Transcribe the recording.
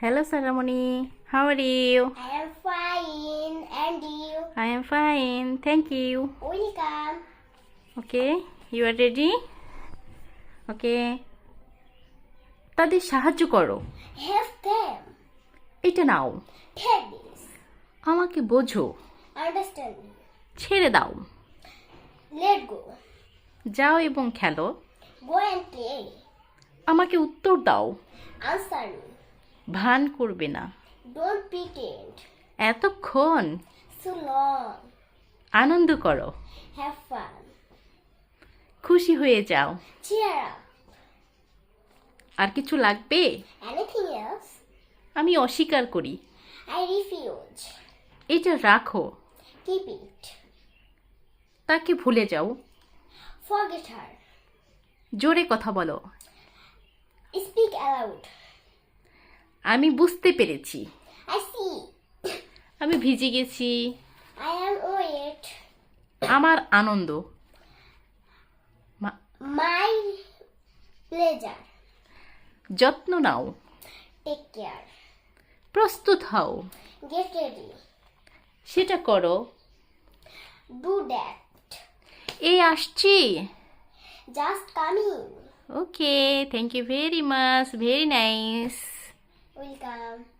Hello, Saramoni. How are you? I am fine. And you? I am fine. Thank you. Welcome. Okay, you are ready? Okay. তাদের সাহায্য করো Help them. এটা নাও Take this. আমাকে বোঝো Understand me. ছেড়ে দাও Let go. যাও এবং খেলো Go and play. আমাকে উত্তর দাও Answer me. ভান করবে না। এতক্ষণ আনন্দ করো। খুশি হয়ে যাও। আর কিছু লাগবে? আমি অস্বীকার করি। এটা রাখো। তাকে ভুলে যাও। জোরে কথা বলো। স্পিক অ্যালাউড আমি বুঝতে পেরেছি I see. আমি ভিজে গেছি I am wet. আমার আনন্দ মা- My pleasure. যত্ন নাও Take care. প্রস্তুত হও Get ready. সেটা করো Do that. এই আসছি Just coming. Okay thank you very much very nice Welcome.